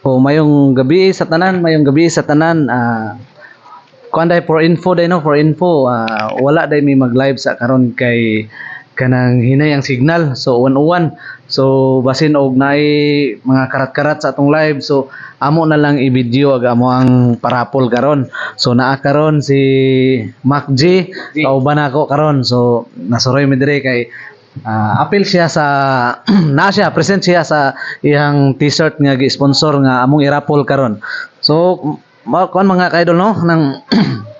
O mayong gabi sa tanan, mayong gabi sa tanan. Ah kuan day for info day no, for info. ah, wala day may mag-live sa karon kay kanang hinay ang signal. So uwan-uwan. So basin og naay mga karat-karat sa atong live. So amo na lang i-video ag amo ang parapol karon. So naa karon si Mac G, kauban ako karon. So nasuroy mi dire kay Ah, appeal siya sa na siya present siya sa iyang t-shirt nga gi-sponsor nga among irapol karon. So kuan mga kaidol no nang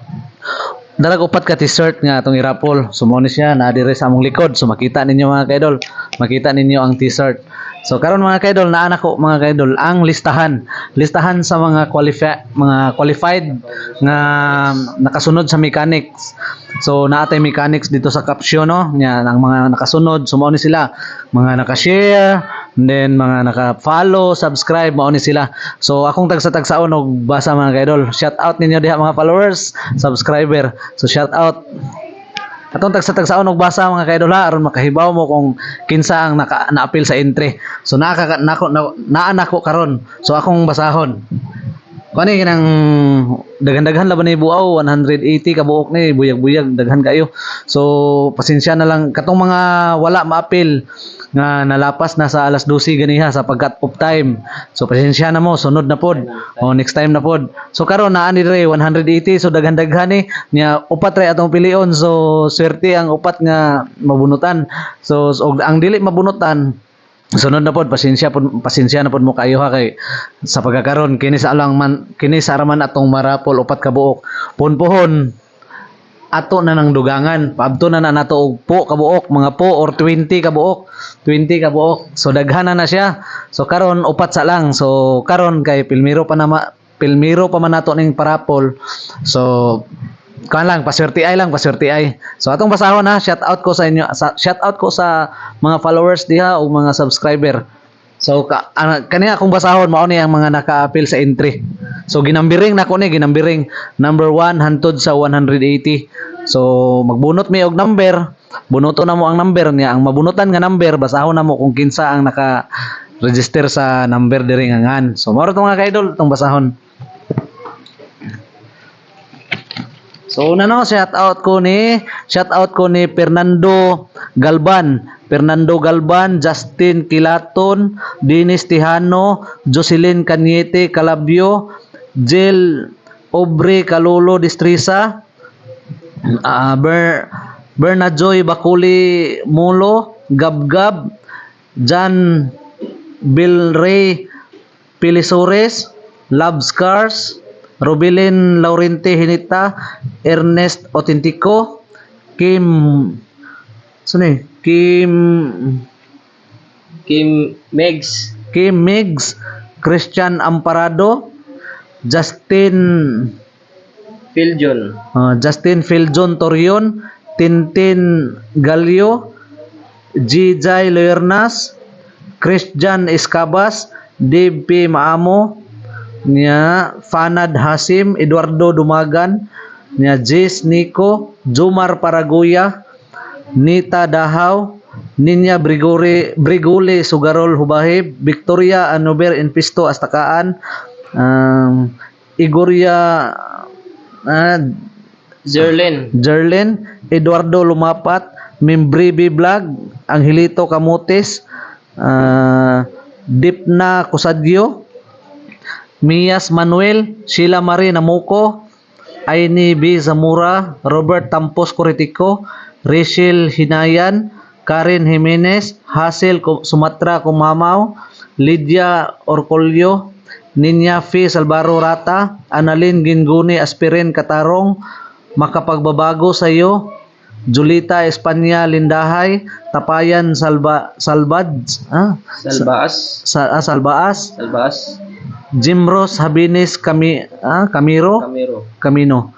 Darag upat ka t-shirt nga atong irapol. So mo ni siya na dire sa among likod. So makita ninyo mga kaidol. Makita ninyo ang t-shirt. So karon mga kaidol naa nako mga kaidol ang listahan. Listahan sa mga qualified mga qualified nga nakasunod sa mechanics. So naatay mechanics dito sa caption no. Nya ang mga nakasunod so mao ni sila mga naka-share then mga naka-follow, subscribe mao ni sila. So akong tagsa-tagsaon og basa mga kaidol. Shout out ninyo diha mga followers, subscriber. So shout out Atong tagsa-tagsaon og basa mga kaidol aron makahibaw mo kung kinsa ang naka, na-appeal sa entry. So naka nako na, naa nako karon. So akong basahon. Kani kinang daghan-daghan laban ni buaw 180 ka buok ni buyag-buyag daghan kayo. So pasensya na lang katong mga wala ma-appeal nga nalapas na sa alas 12 ganiha sa pagkat of time. So pasensya na mo sunod na pod. O next time na pod. So karon naa ni dire 180 so daghan-daghan ni nya upat ra atong pilion. So swerte ang upat nga mabunutan. So og ang dili mabunutan Sunod na pod pasensya pod pasensya na pod mo kayo ha kay sa pagkakaron kini sa alang man kini sa araman atong marapol upat ka buok. Punpuhon ato na nang dugangan. Paabto na na nato og po ka buok mga po or 20 ka buok. 20 ka buok. So daghan na na siya. So karon upat sa lang. So karon kay pilmiro pa na ma, pilmiro pa man nato ning parapol. So kan lang paswerte ay lang paswerte ay so atong basahon ha shout out ko sa inyo sa, shout out ko sa mga followers diha o mga subscriber So ka, ana kani akong basahon mao ni ang mga naka-appeal sa entry. So ginambiring nako ni ginambiring number 1 hantod sa 180. So magbunot mi og number, bunoto na mo ang number niya. Ang mabunutan nga number basahon na mo kung kinsa ang naka register sa number diri nga ngan. So mao to mga kaidol tong basahon. So una no, shout out ko ni shout out ko ni Fernando Galban, Fernando Galban, Justin Kilaton, Dennis Tijano, Jocelyn Cañete Calabio, Jill Obre Calolo Distrisa, uh, Ber Bernajoy Bakuli Mulo, Gabgab, Jan Bilray Pilisores, Love Scars, Robilin Laurente Hinita, Ernest Autentico, Kim Sino eh? Kim Kim Megs, Kim Migs, Christian Amparado, Justin Philjon, uh, Justin Filjon Torion, Tintin Galio, Jijay Lernas, Christian Escabas, Dave P. Maamo, niya Fanad Hasim, Eduardo Dumagan, niya Jis Nico, Jumar Paraguya, Nita Dahaw, Ninya Brigore Brigule Sugarol Hubahib, Victoria Anober Inpisto Astakaan, um, Igoria uh, Zerlin, Jerlin, Eduardo Lumapat, Membribi Vlog, Angelito Camotes, uh, Dipna Kusadyo, Mias Manuel, Sheila Marie Namuko, Aini B. Zamora, Robert Tampos Coritico, Rachel Hinayan, Karen Jimenez, Hazel Sumatra Kumamaw, Lydia Orcolio, Ninya F. Salvaro Rata, Annalyn Ginguni Aspirin Katarong, Makapagbabago sa iyo, Julita Espanya Lindahay, Tapayan Salba Salbad, ah, Salbaas, sa, ah, Salbaas, Salbaas, Jimros Habines Kami, ah, Camiro, Camero, Camino.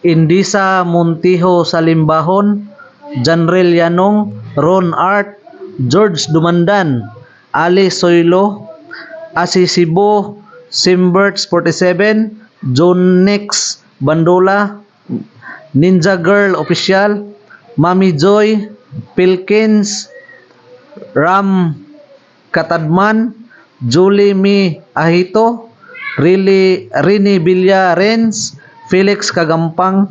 Indisa Montijo Salimbahon, Janrel Yanong, Ron Art, George Dumandan, Ali Soylo, Asisibo, Simberts 47, John Nix Bandola, Ninja Girl Official, Mami Joy, Pilkins, Ram Katadman, Julie Mi Ahito, Rili, Rini Villa Renz, Felix Kagampang,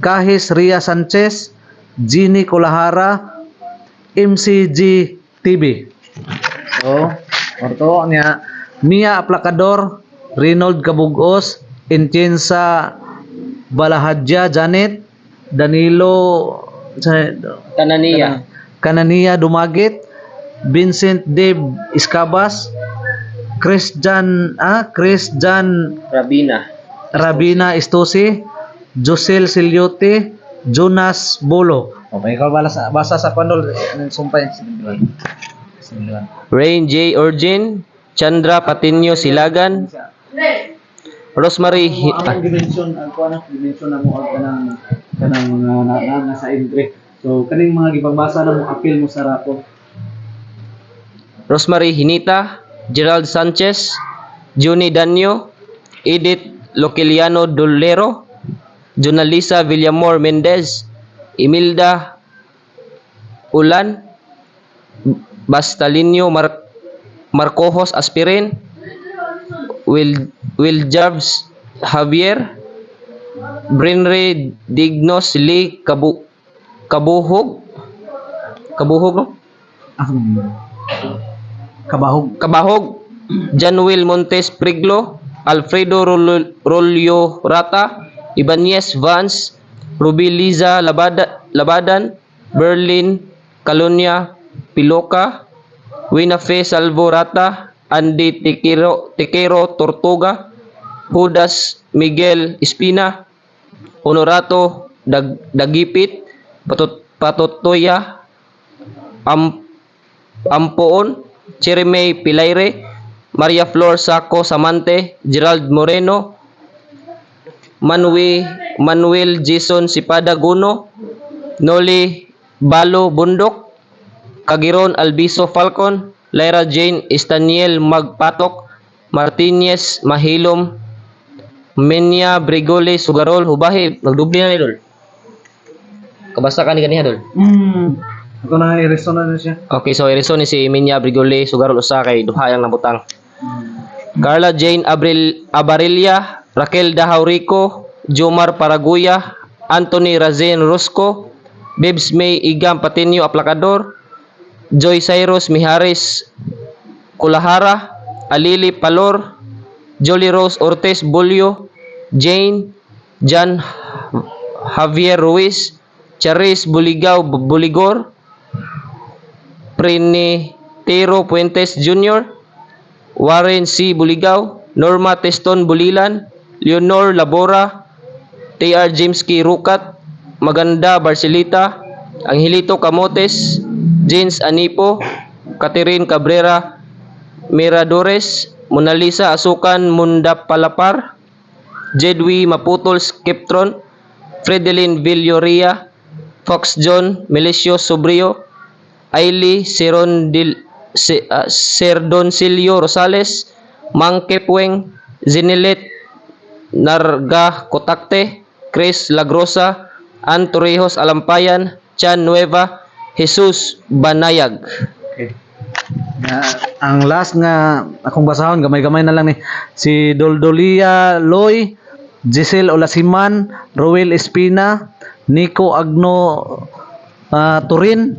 Kahis Ria Sanchez, Ginny Kulahara, MCG TV. So, orto niya Mia Aplacador, Reynold Kabugos, Intienza Balahadja Janet, Danilo Tanania. Kanania Dumagit, Vincent Dave Iscabas, Christian ah Christian Rabina. Rabina Estosi, Josel Siliote, Jonas Bolo. O, may ikaw basa, basa sa kwandol, sumpay. Sinduan. Rain J. Origin. Chandra Patinio Silagan. Rosemary Ang dimension, ang kuha na, dimension na mo ang kanang kanang mga na, na, nasa entry. So, kaning mga gipagbasa na mo, appeal mo sa rapo. Rosemary Hinita, Gerald Sanchez, Juni Danyo, Edith Loquiliano Dolero, Jonalisa Villamor Mendez, Imelda Ulan, Bastalinio Mar Marcojos Aspirin, Will Will Jarbs Javier, Brinre Dignos Lee Kabu Kabuhog Kabuhog no? Kabahog. Kabahog, Janwil Montes Priglo, Alfredo Rol- Rolio Rata, Ibanez Vance, Ruby Liza Labada, Labadan, Berlin, Calonia, Piloca, Winafe Salvo Rata, Andy Tikero, Tikero Tortuga, Judas Miguel Espina, Honorato Dag, Dagipit, Patut, Patutoya, Am, Ampoon, Jeremy Pilaire, Maria Flor Saco Samante, Gerald Moreno, Manui, Manuel Jason Sipada Guno, Noli Balo Bundok, Kagiron Albiso Falcon, Lyra Jane Estaniel Magpatok, Martinez Mahilom, Menya Brigole Sugarol Hubahi, nagdubli na ni Dol. Kabasa ka ni kaniya Dol. Hmm. Ako na i-reson na siya. Okay, so irison ni si Minya Brigole Sugarol usa kay duha yang nabutang. Carla Jane Abril Abarilia, Raquel Dahaurico, Jomar Paraguya, Anthony Razen Rosco, Bebs May Igam Patinio Aplacador, Joy Cyrus Mihares Kulahara, Alili Palor, Jolie Rose Ortiz Bulyo, Jane, Jan Javier Ruiz, Charis Buligao Buligor, Prinitero Puentes Jr., Warren C. Buligao, Norma Teston Bulilan, Leonor Labora, T.R. Jimski Rukat, Maganda Barcelita, Angelito Camotes, James Anipo, Catherine Cabrera, Miradores, Mona Lisa Asukan Munda Palapar, Jedwi Maputol Skeptron, Fredelin Villoria, Fox John Melesio Sobrio, Ailey Serondil Se, uh, Serdoncillo Rosales, Mangke Pueng, Zinilet Narga Cotakte, Chris Lagrosa, Ann Alampayan, Chan Nueva, Jesus Banayag. Okay. Na, ang last nga akong basahon gamay-gamay na lang ni si Doldolia Loy, Giselle Olasiman, Roel Espina, Nico Agno ah, Turin,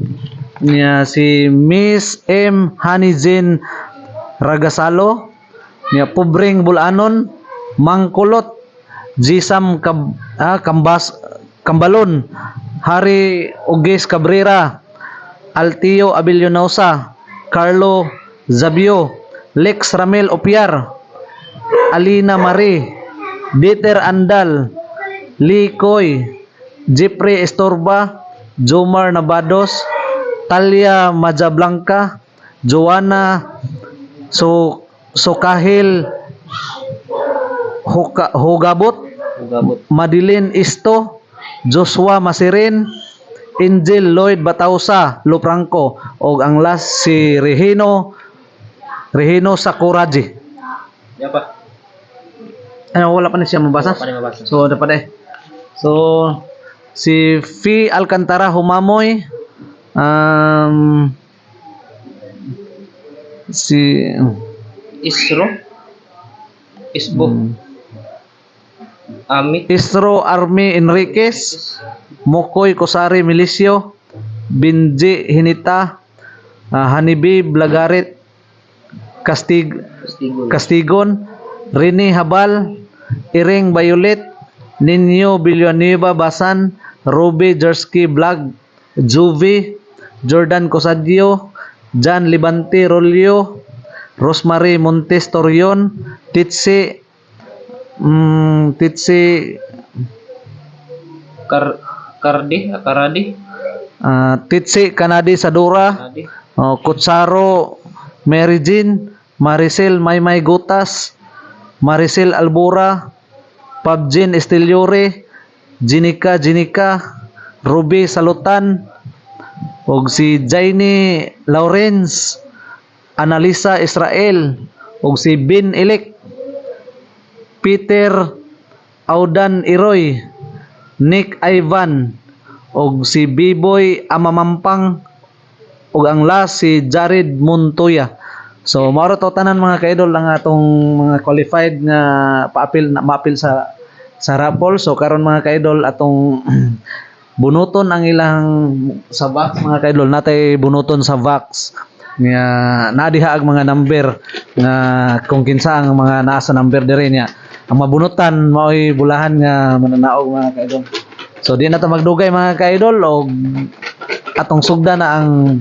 niya si Miss M. Hanizen Ragasalo, niya Pobreng Bulanon, Mangkulot, Jisam Kab, ah, Kambas Kambalon, Hari Uges Cabrera, Altio Abilionosa, Carlo Zabio, Lex Ramel Opiar, Alina Marie, Dieter Andal, Lee Koy, Jeffrey Estorba, Jomar Nabados, Talia Majablanca, Joanna So Sokahil Hoka, Hogabot, Ugabot. Madeline Isto, Joshua Masirin, Angel Lloyd Batausa, Lupranco, o ang last si Regino, Regino Sakuraji. Yan pa. Ano, wala pa na siya mabasa? Pa rin mabasa. So, dapat eh. So, si Fi Alcantara Humamoy, um, Si Isro. Isbo. Ami. Istro Army Enriquez, Mokoy Kosari Milicio, Binji Hinita, ah, Hanibi Blagarit, Castig Stigo. Castigon, Rini Habal, Iring Violet, Ninyo Villanueva Basan, Ruby Jersky Vlog, Juvi, Jordan Cosadio, Jan Libante Rolio, Rosemary Montes Torion, Titsi, mm, Titsi, Kar Kardi, Karadi. ah, Titsi Kanadi Sadura, Karadi. Oh, Kutsaro, Mary Jean, Maricel Maymay Gutas, Maricel Albura, Pabjin Estiliore, Jinika Jinika, Ruby Salutan, ug si Jaini Lawrence, Analisa Israel, ug si Bin Elek, Peter Audan Iroy, Nick Ivan, ug si Biboy Amamampang, ug ang last si Jared Montoya. So maro to tanan mga kaidol ang atong mga qualified nga paapil na maapil sa sa raffle. So karon mga kaidol atong bunuton ang ilang sa box mga kaidol natay bunuton sa box nga nadiha ang mga number nga kung kinsa ang mga naa sa number diri niya. Ang mabunutan mao'y bulahan nga mananaog mga kaidol. So di na to magdugay mga kaidol og atong sugda na ang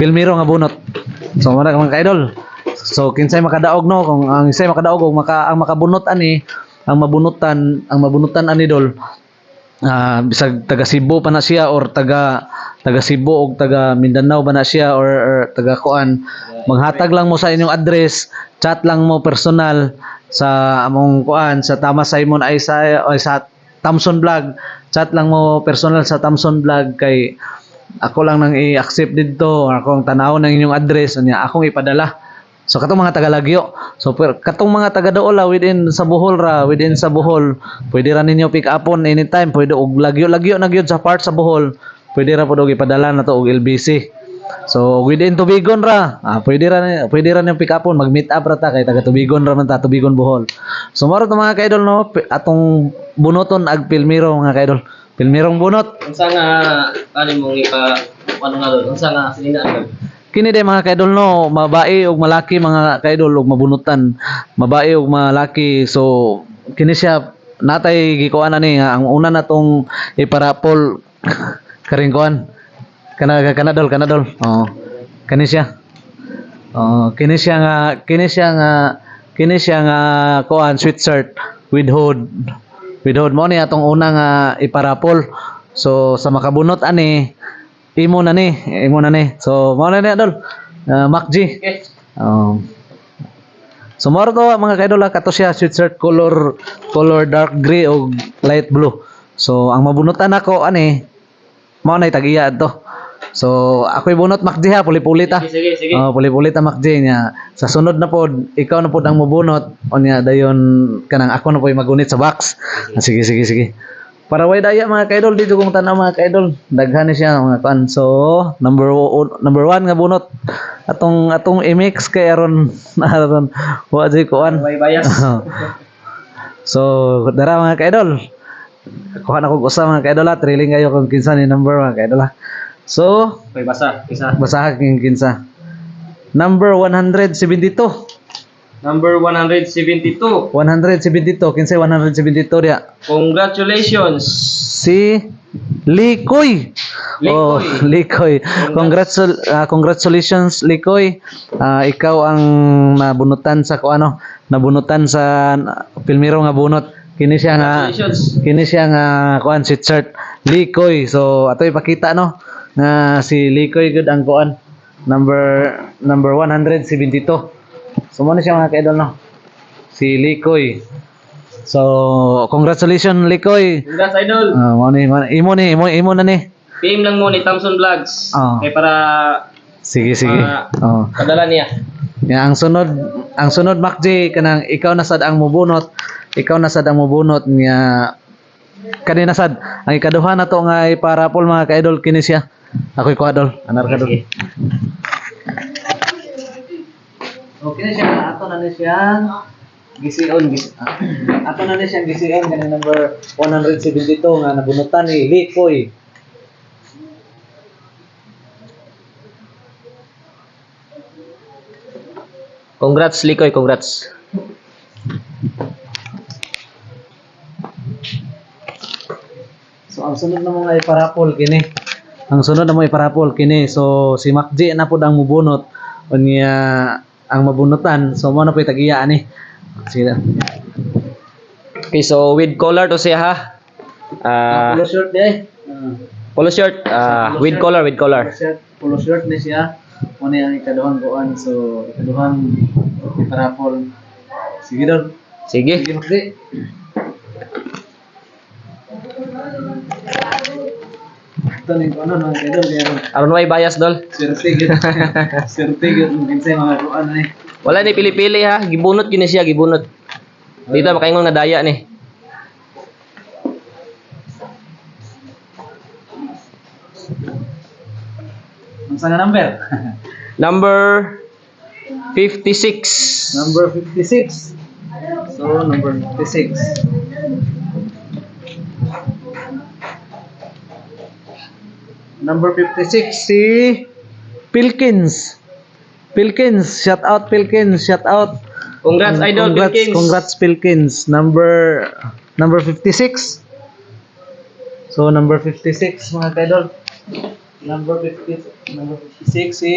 Pilmiro nga bunot. So muna mga kaidol. So kinsay makadaog no kung ang isay makadaog og maka ang makabunot ani ang mabunutan ang mabunutan ani dol ah bisag taga Cebu pa na siya or taga taga Cebu og taga Mindanao ba na siya or, or taga kuan. Maghatag lang mo sa inyong address chat lang mo personal sa among kuan sa Tama Simon ay sa ay sa Thompson Vlog. Chat lang mo personal sa Thompson Vlog kay ako lang nang i-accept dito akong tanaw ng inyong address niya akong ipadala so katong mga taga Lagyo so per, katong mga taga Doola within sa Bohol ra within sa Bohol pwede ra ninyo pick upon anytime. Pwede og Lagyo Lagyo na gyud sa part sa Bohol pwede ra pod og ipadala na to og LBC so within Tubigon ra ah, pwede ra pwede ra niyo pick upon mag meet up ra ta kay taga Tubigon ra man ta Tubigon Bohol. So maro to mga kaidol no? Atong bunoton ag Pilmiro mga kaidol. Pilmirong bunot. Unsa nga ani mong ipa ano nga doon? Unsa nga silingan ka? Kini day mga kaidol no, mabae ug malaki mga kaidol ug mabunutan. Mabae ug malaki. So kini siya natay gikuan ani nga ang una natong iparapol karing kuan. Kana kanadol kanadol. Oh. Kani siya. Oh, kini siya nga kini siya nga kini siya nga kuan sweatshirt with hood. With hood mo ni atong una nga iparapol. So sa makabunot ani imo na ni, imo na ni. So mo na ni adol. Uh, Macji. Okay. Um, so moro to mga kaidol kato siya sweatshirt color color dark gray o light blue. So ang mabunutan ako ani mao na tagiya to. So ako'y bunot Macji ha, puli-puli ta. Sige, sige. Oh, puli-puli ta Macji niya. Sa sunod na pod, ikaw na pod ang mabunot. O niya dayon kanang ako na po'y magunit sa box. Sige sige sige. Para way daya mga kaidol dito kung tanaw mga kaidol. Daghan ni siya mga kan. So, number o- number one nga bunot. Atong atong imix kay aron aron wa jay kuan. So, dara mga kaidol. Kuha na ko usa mga kaidol. Thrilling kayo kung kinsa ni number mga kaidol. So, May basa. Isa. basahan king kinsa. Number 172. Number 172. 172 kinsay 172 dia. Congratulations. Si Likoy. Oh, Likoy. Congratul ah, congratulations Likoy. Ah, ikaw ang nabunutan sa ano, nabunutan sa Pilmiro nga bunot. Kini siya nga kini siya nga kuan si shirt Likoy. So ato ipakita no nga si Likoy gud ang kuan number number 172. So mo na siya mga kaidol no. Si Likoy. So congratulations Likoy. Congrats, idol. Ah, mo ni mo imo ni imo, imo na ni. PM lang mo ni Thompson Vlogs. Ah. Kaya para Sige sige. Ah. Oh. padala niya. Ya, ang sunod ang sunod Macj kanang ikaw na sad ang mubunot. Ikaw na sad ang mubunot niya kanina sad ang ikaduha na to nga iparapol mga kaidol kini siya. Ako'y kuadol. Anar ka dol. Okay na siya, ato na ni siya gisiyon gis ah, ato na ni siya gisiyon kanang number 172 nga nabunutan ni Likoy. Congrats, Likoy, congrats. So ang sunod na mga iparapol kini. Ang sunod na mga iparapol kini. So si Macji na pud ang mubunot unya ang mabunutan. So mo na po tagiya ani. Sige. Okay, so with collar to siya ha. Ah, polo shirt di ay. Ah, polo shirt, ah, with collar, with polo collar. shirt, polo shirt ni siya. Mo na ang ikaduhang kuan. So ikaduhang iparapol. Sige dol. Sige. Sige Ito ning ano nang idol kaya Aron way bias dol. swerte gyud. Swerte gyud kung kinsay mga kuan ni. Wala ni pili-pili ha. Gibunot yun siya, gibunot. Dito makaingon nga daya ni. Unsa nga number? Number 56. number 56. So, number 56. Number 56 si Pilkins. Pilkins, shout out Pilkins, shout out. Congrats, Idol congrats, Pilkins. Congrats Pilkins. Number number 56. So number 56 mga kaidol. Number 50 number 56 si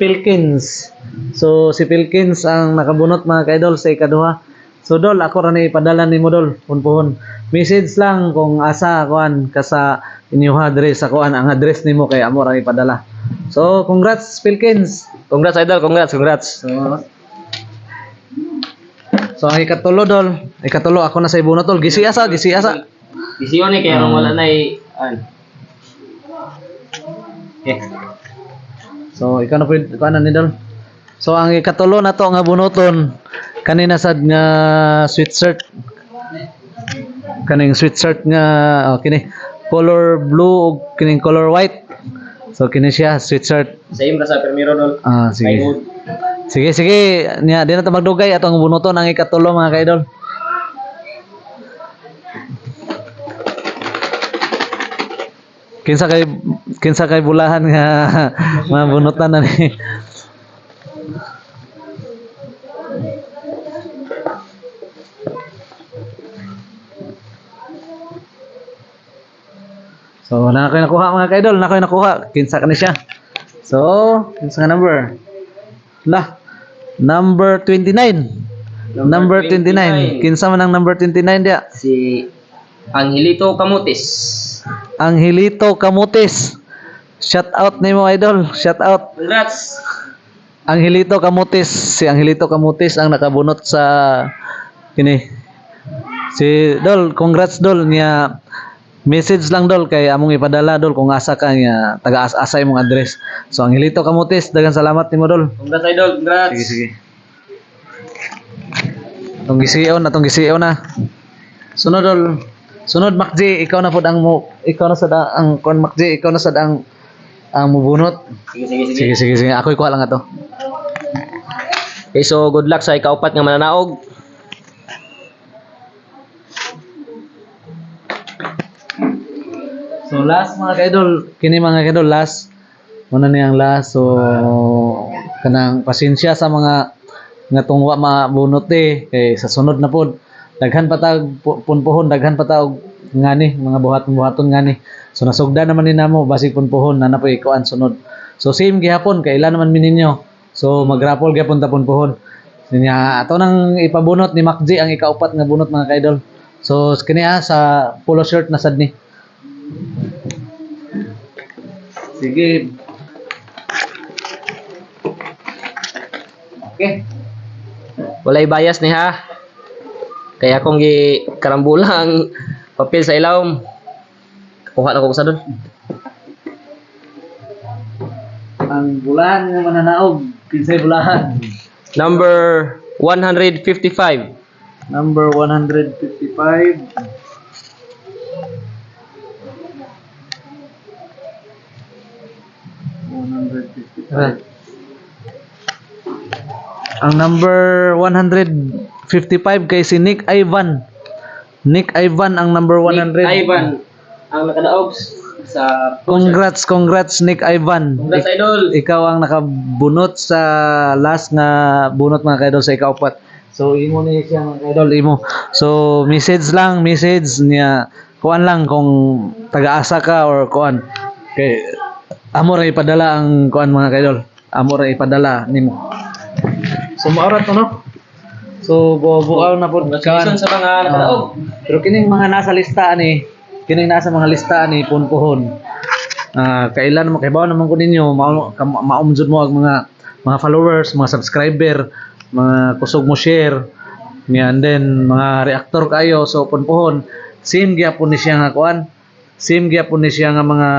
Pilkins. So si Pilkins ang nakabunot mga kaidol sa ikaduha. So dol ako ra ni ipadala nimo dol punpuhon. Message lang kung asa kuan ka sa inyong address sa kuan ang address nimo kay amo ra ipadala. So congrats Pilkins. Congrats, Idol. Congrats, congrats. So So ang ikatulo dol, ikatulo ako na sa ibunot dol. Gisi asa, gisi asa. Isiyon ni kaya wala na an. Okay. So ikaw na pwede kuan ni dol. So ang ikatulo na to nga bunoton kanina sad nga sweatshirt kaning sweatshirt nga oh, kini color blue ug kining color white. So kini siya sweatshirt. Same ra sa primero dol. Ah sige. Sige sige nya di na ta magdugay atong bunoton ang ikatulo mga kaidol. Kinsa kay kinsa kay bulahan nga mga bunutan na ni. So, na kayo nakuha mga kaidol, na kayo nakuha. Kinsa ka na siya. So, kinsa nga number? Lah, number 29. Number, 29. Kinsa man ang number 29 dia? Si Angelito Camutis. Angelito Camutis. Shout out nimo idol. Shout out. Congrats. Angelito Camutis. Si Angelito Camutis ang nakabunot sa kini. Si Dol, congrats Dol niya message lang Dol kay among ipadala Dol kung asa ka niya taga-asa imong address. So Angelito Camutis, dagan salamat nimo Dol. Congrats, Idol. Congrats. Sige sige. Tong gisiyon na tong gisiyon na. Sunod Dol. Sunod Macji, ikaw na pud ang mo ikaw na sad ang ang kon Macji, ikaw na sad ang ang mubunot. Sige, sige, sige. Sige sige sige, ako ikuha lang ato. Okay, so good luck sa ikaupat nga mananaog. So last mga kaidol, kini mga kaidol last muna ni ang last. So kanang pasensya sa mga nga tungwa mabunot eh. Kay sa sunod na pod daghan pa tag pu- punpuhon daghan pa tag ngani mga buhaton-buhaton ngani so nasugda naman ni namo basig punpuhon na napoy ikuan sunod. So same gihapon kay ila naman mininyo. So magrapol gyapon ta punpuhon. Niya ato nang ipabunot ni Macji ang ikaupat nga bunot mga kaidol. So kini ah, sa polo shirt na sad ni Sige. Okay. Walay bias ni ha. Kaya akong gi karambulang papel sa ilawom. Kuha na ko sa doon. Ang bulahan nga mananaog, kinsay bulahan. Number 155. Number 155. Ang number 155 kay si Nick Ivan. Nick Ivan ang number 100. Ivan ang nakadaog sa Congrats, congrats Nick Ivan. Congrats idol. ikaw ang nakabunot sa last nga bunot mga kaidol sa ikaupat. So imo ni siya mga kaidol imo. So message lang, message niya kuan lang kung taga-asa ka or kuan. Kay amo ra ipadala ang kuan mga kaidol. Amo ra ipadala nimo. So maorat to no. So bubuaw na po Congratulations sa mga nakadaog. pero kining mga nasa listahan ni, kining nasa mga listahan ni punpuhon. Ah, kailan mo kaibaw naman ko ninyo maumjud mo ang mga mga followers, mga subscriber, mga kusog mo share. Niya, and then mga reactor kayo so punpuhon. Same gyapon ni siya nga kuan. Same gyapon ni siya nga mga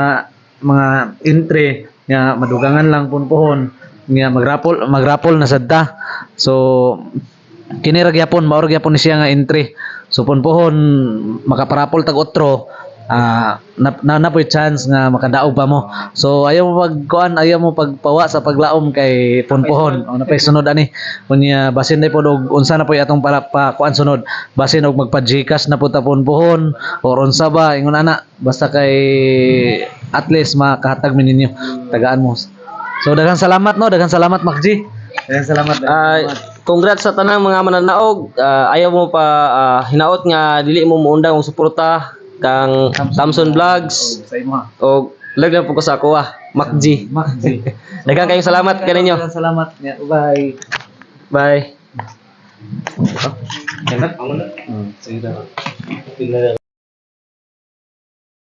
mga entry nga madugangan lang punpuhon. Nga magrapol magrapol na sadta. So kini ra gyapon mao ra gyapon ni siya nga entry so punpuhon makaparapol tag otro ah na, na, na chance nga makadaog pa mo. So ayaw mo pagkuan ayaw mo pagpawa sa paglaom kay punpuhon o napay sunod ani. Kunya basin day pod og unsa na po'y atong para pa kuan sunod. Basin og magpa-Gcash na pud ta punpuhon or unsa ba ingon ana. Basta kay at least makahatag mi ninyo. Tagaan mo. So daghang salamat no? Daghang salamat Macji daghang salamat daghang salamat. congrats sa tanang mga mananaog. Ah, ayaw mo pa ah, hinaot nga dili mo muundang og suporta kang Samson Vlogs o lagyan po ko sa ako ah, Macji. Makji. Daghang kayong salamat kaninyo. Salamat. Bye. Bye. Hmm, sige daw.